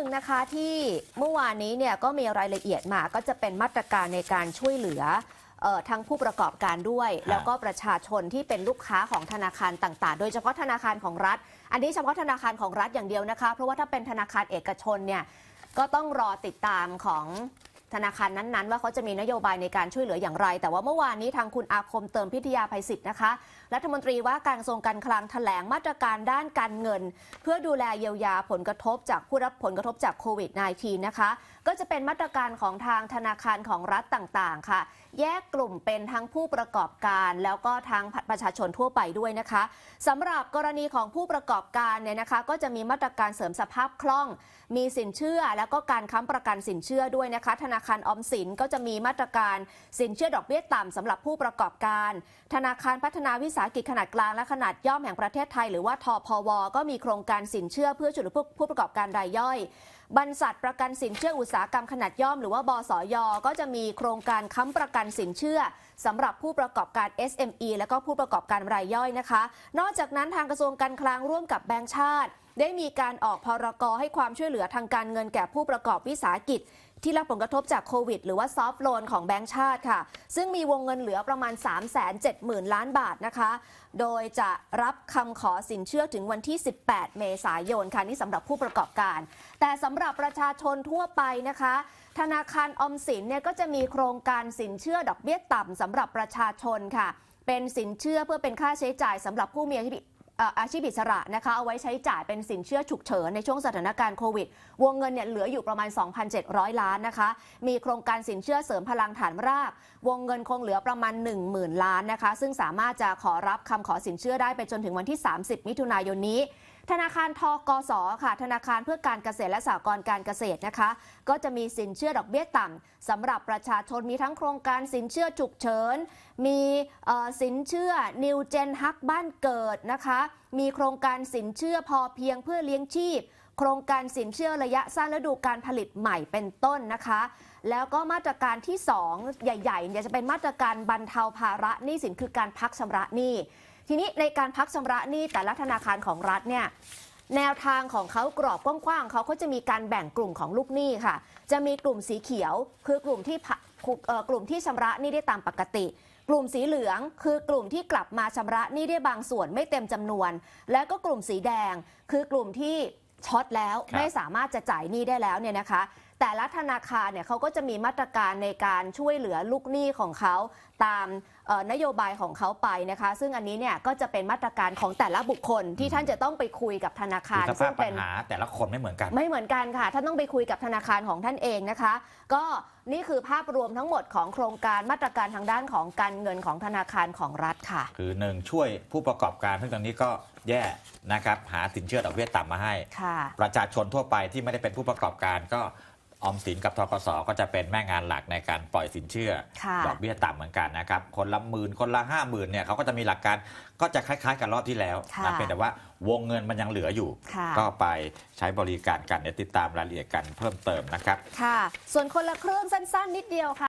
นึ่งนะคะที่เมื่อวานนี้เนี่ยก็มีรายละเอียดมาก็จะเป็นมาตรการในการช่วยเหลือเอ่อทั้งผู้ประกอบการด้วย แล้วก็ประชาชนที่เป็นลูกค้าของธนาคารต่างๆ โดยเฉพาะธนาคารของรัฐ อันนี้เฉพาะธนาคารของรัฐอย่างเดียวนะคะ เพราะว่าถ้าเป็นธนาคารเอกชนเนี่ยก็ต้องรอติดตามของ ธนาคารนั้นๆ ว่าเขาจะมีนโยบายในการช่วยเหลืออย่างไร แต่ว่าเมื่อวานนี้ทางคุณอาคมเติมพิทยาภัยศิษย์นะคะ รัฐมนตรีว่าการกระทรวงการคลังแถลงมาตรการด้านการเงิน เพื่อดูแลเยียวยาผลกระทบจากผู้รับผลกระทบจากโควิด -19 นะคะ ก็จะเป็นมาตรการของทางธนาคารของรัฐต่างๆ ค่ะ แยกกลุ่มเป็นทั้งผู้ประกอบการแล้วก็ทางประชาชนทั่วไปด้วยนะคะสำหรับกรณีของผู้ประกอบการเนี่ยนะคะ ก็จะมีมาตรการเสริมสภาพคล่อง มีสินเชื่อแล้วก็การค้ำประกันสินเชื่อด้วยนะคะธนาคารออมสินก็จะมีมาตรการสินเชื่อดอกเบี้ยต่ำสำหรับผู้ประกอบการ ธนาคารพัฒนาวิสาหกิจขนาดกลางและขนาดย่อมแห่งประเทศไทย หรือว่าทพว ก็มีโครงการสินเชื่อเพื่อช่วยเหลือผู้ผู้ประกอบการรายย่อยบรรษัทประกันสินเชื่ออุตสาหกรรมขนาดย่อมหรือว่าบสย ก็จะมีโครงการค้ำประกันสินเชื่อสำหรับผู้ประกอบการ SME และก็ผู้ประกอบการรายย่อยนะคะ นอกจากนั้นทางกระทรวงการคลังร่วมกับแบงก์ชาติ ได้มีการออกพรกให้ความช่วยเหลือทางการเงินแก่ผู้ประกอบวิสาหกิจ ที่รับผลกระทบจากโควิด หรือว่าซอฟท์โลนของแบงก์ชาติค่ะ ซึ่งมีวงเงินเหลือประมาณ 3 7 0 0 0 0 ล้านบาทนะคะ โดยจะรับคำขอสินเชื่อถึงวันที่ 18 เมษายนค่ะนี่สำหรับผู้ประกอบการ แต่สำหรับประชาชนทั่วไปนะคะ ธนาคารอมสินเนี่ยก็จะมีโครงการสินเชื่อดอกเบี้ยต่ำสำหรับประชาชนค่ะ เป็นสินเชื่อเพื่อเป็นค่าใช้จ่ายสำหรับผู้มีอาชีพเอ่อ อาชีพอิสระนะคะเอาไว้ใช้จ่ายเป็นสินเชื่อฉุกเฉินในช่วงสถานการณ์โควิด วงเงินเนี่ยเหลืออยู่ประมาณ 2,700 ล้านนะคะ มีโครงการสินเชื่อเสริมพลังฐานราก วงเงินคงเหลือประมาณ 10,000 ล้านนะคะ ซึ่งสามารถจะขอรับคำขอสินเชื่อได้ไปจนถึงวันที่ 30 มิถุนายนนี้ ธนาคารทกสค่ะ ธนาคารเพื่อการเกษตรและสหกรณ์การเกษตรนะคะ ก็จะมีสินเชื่อดอกเบี้ยต่ำสำหรับประชาชนมีทั้งโครงการสินเชื่อฉุกเฉิน มีสินเชื่อ New Gen ฮักบ้านเกิดนะคะ มีโครงการสินเชื่อพอเพียงเพื่อเลี้ยงชีพ โครงการสินเชื่อระยะสั้นและดูการผลิตใหม่เป็นต้นนะคะแล้วก็มาตรการที่ 2 ใหญ่ๆเนี่ยจะเป็นมาตรการบรรเทาภาระหนี้สินคือการพักชำระหนี้ ทีนี้ในการพักชำระหนี้แต่ละธนาคารของรัฐเนี่ยแนวทางของเขากรอบกว้างๆเขาก็จะมีการแบ่งกลุ่มของลูกหนี้ค่ะ จะมีกลุ่มสีเขียว คือกลุ่มที่พะเอ่อกลุ่มที่ชำระหนี้ได้ตามปกติ กลุ่มสีเหลืองคือกลุ่มที่กลับมาชำระหนี้ได้บางส่วนไม่เต็มจำนวน และก็กลุ่มสีแดง คือกลุ่มที่ช็อตแล้วครับไม่สามารถจะจ่ายหนี้ได้แล้วเนี่ยนะคะ แต่ละธนาคารเนี่ยเขาก็จะมีมาตรการในการช่วยเหลือลูกหนี้ของเขาตามเอ่อนโยบายของเขาไปนะคะ ซึ่งอันนี้เนี่ยก็จะเป็นมาตรการของแต่ละบุคคลที่ท่านจะต้องไปคุยกับธนาคารคือสซึ่ภางพปัเป็ญนหาแต่ละคนไม่เหมือนกัน ไม่เหมือนกันค่ะท่านต้องไปคุยกับธนาคารของท่านเองนะคะ ก็นี่คือภาพรวมทั้งหมดของโครงการมาตรการทางด้านของการเงินของธนาคารของรัฐค่ะ คือหนึ่งช่วยผู้ประกอบการซึ่งตอนนี้ก็แย่นะครับหาสินเชื่อดอกเบี้ยต่ำมาให้ค่ะประชาชนทั่วไปที่ไม่ได้เป็นผู้ประกอบการก็ ออมสินกับทกสก็จะเป็นแม่งานหลักในการปล่อยสินเชื่อค่ะดอกเบี้ยต่ำเหมือนกันนะครับคนละหมื่นคนละห้าหมื่นเนี่ยเขาก็จะมีหลักการก็จะคล้ายๆ กับรอบที่แล้วค่ะนะเป็นแต่ว่าวงเงินมันยังเหลืออยู่ค่ะก็ไปใช้บริการกันเดี๋ยวติดตามรายละเอียดกันเพิ่มเติมนะครับค่ะ ส่วนคนละครึ่งสั้น ๆ นิดเดียวค่ะ